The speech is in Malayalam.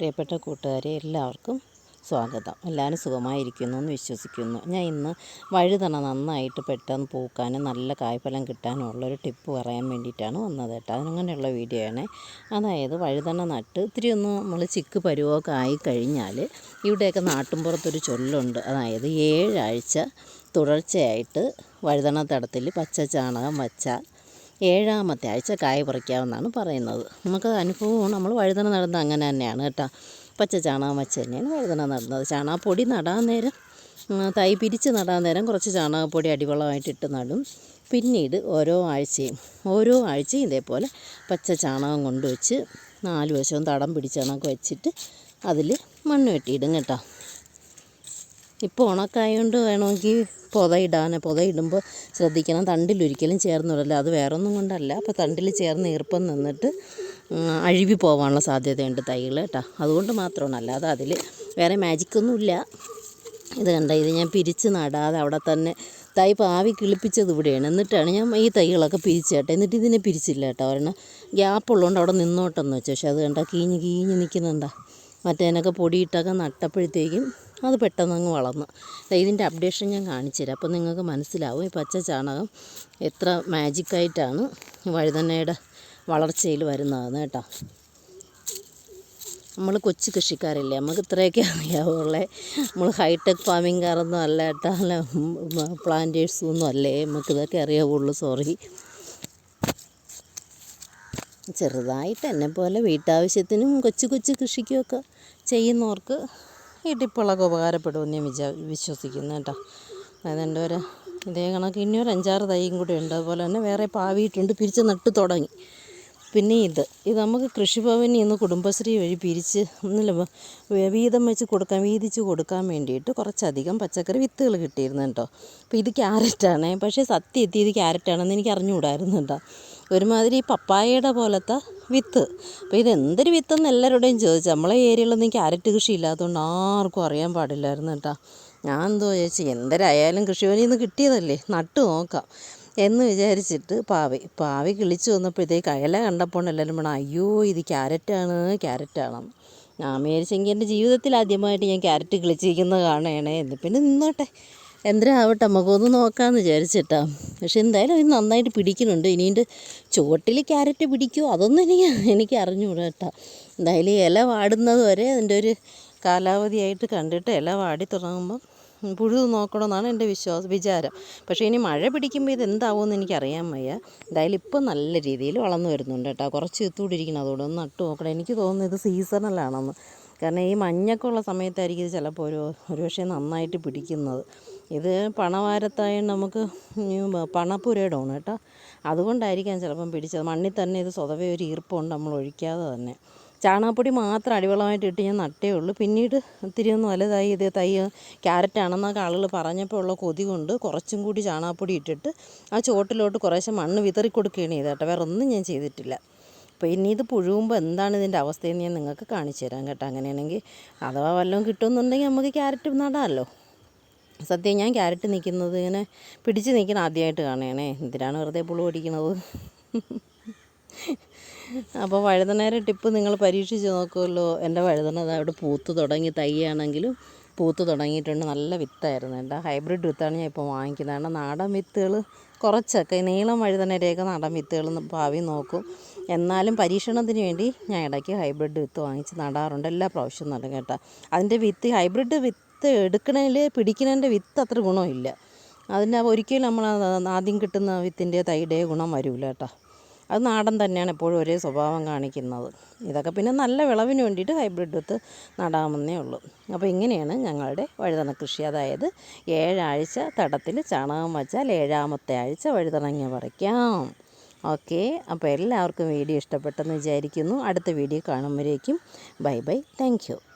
പ്രിയപ്പെട്ട കൂട്ടുകാരെ എല്ലാവർക്കും സ്വാഗതം. എല്ലാവരും സുഖമായിരിക്കുന്നു എന്ന് വിശ്വസിക്കുന്നു. ഞാൻ ഇന്ന് വഴുതണ നന്നായിട്ട് പെട്ടെന്ന് പൂക്കാനും നല്ല കായ്ഫലം കിട്ടാനും ഉള്ളൊരു ടിപ്പ് പറയാൻ വേണ്ടിയിട്ടാണ് വന്നത് കേട്ടോ. അതിനങ്ങനെയുള്ള വീഡിയോ ആണ്. അതായത് വഴുതണ നട്ട് ഇത്തിരി ഒന്ന് നമ്മൾ ചിക്ക് പരുവമൊക്കെ ആയിക്കഴിഞ്ഞാൽ ഇവിടെയൊക്കെ നാട്ടിൻപുറത്തൊരു ചൊല്ലുണ്ട്. അതായത് ഏഴാഴ്ച തുടർച്ചയായിട്ട് വഴുതണ തടത്തിൽ പച്ച ചാണകം വച്ചാൽ ഏഴാമത്തെ ആഴ്ച കായ പറിക്കാമെന്നാണ് പറയുന്നത്. നമുക്ക് അനുഭവവും നമ്മൾ വഴുതന നടുന്നത് അങ്ങനെ തന്നെയാണ് കേട്ടോ. പച്ച ചാണകം വെച്ച് തന്നെയാണ് വഴുതന നടുന്നത്. ചാണകപ്പൊടി നടാൻ നേരം തൈ പിരിച്ച് നടാൻ നേരം കുറച്ച് ചാണകപ്പൊടി അടിവളമായിട്ട് ഇട്ട് നടും. പിന്നീട് ഓരോ ആഴ്ചയും ഓരോ ആഴ്ചയും ഇതേപോലെ പച്ച ചാണകം കൊണ്ടുവച്ച് നാല് വശവും തടം പിടിച്ച് വെച്ചിട്ട് അതിൽ മണ്ണ് വെട്ടിയിടും കേട്ടോ. ഇപ്പോൾ ഉണക്കായതുകൊണ്ട് വേണമെങ്കിൽ പുതയിടാൻ പുതയിടുമ്പോൾ ശ്രദ്ധിക്കണം. തണ്ടിലൊരിക്കലും ചേർന്ന് വിടില്ല. അത് വേറെ ഒന്നും കൊണ്ടല്ല. അപ്പോൾ തണ്ടിൽ ചേർന്ന് ഈർപ്പം നിന്നിട്ട് അഴുവി പോകാനുള്ള സാധ്യതയുണ്ട് തൈകൾ കേട്ടോ. അതുകൊണ്ട് മാത്രമാണ്. അല്ലാതെ അതിൽ വേറെ മാജിക്കൊന്നുമില്ല ഇത് കണ്ട? ഇത് ഞാൻ പിരിച്ച് നടാതെ അവിടെ തന്നെ തൈ പാവി കിളിപ്പിച്ചത് ഇവിടെയാണ്. എന്നിട്ടാണ് ഞാൻ ഈ തൈകളൊക്കെ പിരിച്ചേട്ടെ എന്നിട്ട് ഇതിനെ പിരിച്ചില്ല കേട്ടോ. ഒരെണ്ണം ഗ്യാപ്പുള്ളതുകൊണ്ട് അവിടെ നിന്നോട്ടെന്ന് വെച്ചു. പക്ഷെ അത് കണ്ട കീഞ്ഞ് കീഞ്ഞ് നിൽക്കുന്നുണ്ടാ മറ്റേതിനൊക്കെ പൊടിയിട്ടൊക്കെ നട്ടപ്പോഴത്തേക്കും അത് പെട്ടെന്ന് അങ്ങ് വളർന്നു ഇതിന്റെ അപ്ഡേഷൻ ഞാൻ കാണിച്ചു തരാം. അപ്പോൾ നിങ്ങൾക്ക് മനസ്സിലാവും ഈ പച്ച ചാണകം എത്ര മാജിക്കായിട്ടാണ് വഴുതനയുടെ വളർച്ചയിൽ വരുന്നതെന്ന് കേട്ടോ. നമ്മൾ കൊച്ചു കൃഷിക്കാരില്ലേ നമുക്ക് ഇത്രയൊക്കെ അറിയാവുള്ളേ. നമ്മൾ ഹൈടെക് ഫാമിംഗ് കാരൊന്നും അല്ല കേട്ടോ അല്ല പ്ലാന്റേഴ്സും ഒന്നും അല്ലേ നമുക്ക് ഇതൊക്കെ അറിയാവുള്ളൂ സോറി. ചെറുതായിട്ട് എന്നെ പോലെ വീട്ടാവശ്യത്തിനും കൊച്ചു കൊച്ചു കൃഷിക്കുമൊക്കെ ചെയ്യുന്നവർക്ക് ഈ ടിപ്പുകളൊക്കെ ഉപകാരപ്പെടുമെന്ന് ഞാൻ വിചാ വിശ്വസിക്കുന്നു കേട്ടോ. അതെന്റെ ഒരു ഇതേ കണക്ക് ഇനി ഒരു അഞ്ചാറ് തൈയും കൂടി ഉണ്ട്. അതുപോലെ തന്നെ വേറെ പാവിയിട്ടുണ്ട് പിരിച്ച് നട്ട് തുടങ്ങി. പിന്നെ ഇത്. ഇത് നമുക്ക് കൃഷിഭവനിൽ നിന്ന് കുടുംബശ്രീ വഴി പിരിച്ച് വീതം വെച്ച് കൊടുക്കാൻ വീതിച്ച് കൊടുക്കാൻ വേണ്ടിയിട്ട് കുറച്ചധികം പച്ചക്കറി വിത്തുകൾ കിട്ടിയിരുന്നു കേട്ടോ അപ്പോൾ ഇത് ക്യാരറ്റാണ്. പക്ഷേ സത്യം എത്തി ഇത് ക്യാരറ്റാണെന്ന് എനിക്ക് അറിഞ്ഞുകൂടായിരുന്നു കേട്ടോ. ഒരുമാതിരി പപ്പായയുടെ പോലത്തെ വിത്ത്. അപ്പോൾ ഇത് എന്തൊരു വിത്തെന്ന് എല്ലാവരോടെയും ചോദിച്ചു. നമ്മളെ ഏരിയയിലൊന്നും ക്യാരറ്റ് കൃഷി ഇല്ലാത്തതുകൊണ്ട് ആർക്കും അറിയാൻ പാടില്ലായിരുന്നു കേട്ടോ. ഞാൻ എന്തോ ചോദിച്ചു എന്തരായാലും കൃഷിഭവനിൽ നിന്ന് കിട്ടിയതല്ലേ? നട്ടു നോക്കാം. എന്ന് വിചാരിച്ചിട്ട് പാവി പാവി കിളിച്ചു വന്നപ്പോഴത്തേക്ക് അയല കണ്ടപ്പോൾ എല്ലാവരും പറഞ്ഞു അയ്യോ ഇത് ക്യാരറ്റാണ് ക്യാരറ്റാണെന്ന് ഞാൻ വിചാരിച്ചെങ്കിൽ എന്റെ ജീവിതത്തിൽ ആദ്യമായിട്ട് ഞാൻ ക്യാരറ്റ് കിളിച്ചിരിക്കുന്നത് കാണുകയാണേ എന്ന് പിന്നെ നിന്നോട്ടെ. എന്തരാവട്ടെ നമുക്കൊന്ന് നോക്കാമെന്ന് വിചാരിച്ചിട്ടാ. പക്ഷെ എന്തായാലും ഇത് നന്നായിട്ട് പിടിക്കുന്നുണ്ട്. ഇനിന്റെ ചുവട്ടിൽ ക്യാരറ്റ് പിടിക്കുമോ അതൊന്നും എനിക്ക് എനിക്ക് അറിഞ്ഞുകൂടാ കേട്ടോ. എന്തായാലും ഇല വാടുന്നത് വരെ അതിന്റെ ഒരു കാലാവധിയായിട്ട് കണ്ടിട്ട് ഇല വാടി തുടങ്ങുമ്പം പുഴു നോക്കണമെന്നാണ് എന്റെ വിശ്വാസം വിചാരം. പക്ഷേ ഇനി മഴ പിടിക്കുമ്പോൾ ഇത് എന്താവുമെന്ന് എനിക്കറിയാൻ വയ്യ. എന്തായാലും ഇപ്പം നല്ല രീതിയിൽ വളർന്നു വരുന്നുണ്ട് കേട്ടോ. കുറച്ച് എത്തുകൊണ്ടിരിക്കണം അതുകൊണ്ട് ഒന്ന് നട്ടു നോക്കണം. എനിക്ക് തോന്നുന്നു ഇത് സീസണലാണെന്ന്. കാരണം ഈ മഞ്ഞൊക്കെ ഉള്ള സമയത്തായിരിക്കും ഇത് ചിലപ്പോൾ ഒരു ഒരുപക്ഷെ നന്നായിട്ട് പിടിക്കുന്നത്. ഇത് പണവാരത്തായ നമുക്ക് പണപ്പുരയിടമാണ് കേട്ടോ. അതുകൊണ്ടായിരിക്കാം ചിലപ്പം പിടിച്ചത്. മണ്ണിൽ തന്നെ ഇത് സ്വതവേ ഒരു ഈർപ്പമുണ്ട് നമ്മൾ ഒഴിക്കാതെ തന്നെ. ചാണകപ്പൊടി മാത്രം അടിവളമായിട്ട് ഇട്ട് ഞാൻ നട്ടേ ഉള്ളൂ. പിന്നീട് ഇത്തിരി ഒന്ന് വലുതായി ഇത് തൈ ക്യാരറ്റാണെന്നൊക്കെ ആളുകൾ പറഞ്ഞപ്പോൾ ഉള്ള കൊതി കൊണ്ട് കുറച്ചും കൂടി ചാണകപ്പൊടി ഇട്ടിട്ട് ആ ചുവട്ടിലോട്ട് കുറേശ്ശെ മണ്ണ് വിതറി കൊടുക്കുകയാണ് ചെയ്തത് കേട്ടോ. വേറെ ഒന്നും ഞാൻ ചെയ്തിട്ടില്ല. അപ്പോൾ ഇനി ഇത് പുഴുകുമ്പോൾ എന്താണ് ഇതിന്റെ അവസ്ഥയെന്ന് ഞാൻ നിങ്ങൾക്ക് കാണിച്ചു തരാം കേട്ടോ. അങ്ങനെയാണെങ്കിൽ അഥവാ വല്ലതും കിട്ടുമെന്നുണ്ടെങ്കിൽ നമുക്ക് ക്യാരറ്റ് നടാമല്ലോ. സത്യം ഞാൻ ക്യാരറ്റ് നിൽക്കുന്നത് ഇങ്ങനെ പിടിച്ച് നിൽക്കണം ആദ്യമായിട്ട് കാണുകയാണേ. എന്തിനാണ് വെറുതെ പുളു പിടിക്കുന്നത് അപ്പോൾ വഴുതനയുടെ ടിപ്പ് നിങ്ങൾ പരീക്ഷിച്ച് നോക്കുമല്ലോ. എന്റെ വഴുതന അവിടെ പൂത്ത് തുടങ്ങി. തൈയാണെങ്കിലും പൂത്ത് തുടങ്ങിയിട്ടുണ്ട്. നല്ല വിത്തായിരുന്നു. കേട്ടോ ഹൈബ്രിഡ് വിത്താണ് ഞാൻ ഇപ്പോൾ വാങ്ങിക്കുന്നത്. കാരണം നാടൻ വിത്തുകൾ കുറച്ചൊക്കെ നീളം വഴുതനയുടെയൊക്കെ നാടൻ വിത്തുകൾ ഭാവി നോക്കും. എന്നാലും പരീക്ഷണത്തിന് വേണ്ടി ഞാൻ ഇടയ്ക്ക് ഹൈബ്രിഡ് വിത്ത് വാങ്ങിച്ച് നടാറുണ്ട്. എല്ലാ പ്രാവശ്യവും നടും കേട്ടോ. അതിന്റെ വിത്ത് ഹൈബ്രിഡ് വിത്ത് എടുക്കണതിൽ പിടിക്കണതിന്റെ വിത്ത് അത്ര ഗുണമില്ല. അതിന്റെ ഒരിക്കലും നമ്മൾ ആദ്യം കിട്ടുന്ന വിത്തിന്റെ തൈയുടെ ഗുണം വരില്ല കേട്ടോ. അത് നാടൻ തന്നെയാണ് എപ്പോഴും ഒരേ സ്വഭാവം കാണിക്കുന്നത്. ഇതൊക്കെ പിന്നെ നല്ല വിളവിന് വേണ്ടിയിട്ട് ഹൈബ്രിഡ് വിത്ത് നടാമെന്നേ ഉള്ളൂ. അപ്പോൾ ഇങ്ങനെയാണ് ഞങ്ങളുടെ വഴുതന കൃഷി. അതായത് ഏഴാഴ്ച തടത്തിൽ ചാണകം വച്ചാൽ ഏഴാമത്തെ ആഴ്ച വഴുതനങ്ങ പറിക്കാം. ഓക്കെ. അപ്പോൾ എല്ലാവർക്കും വീഡിയോ ഇഷ്ടപ്പെട്ടെന്ന് വിചാരിക്കുന്നു. അടുത്ത വീഡിയോ കാണുമ്പോഴേക്കും. Bye bye. താങ്ക്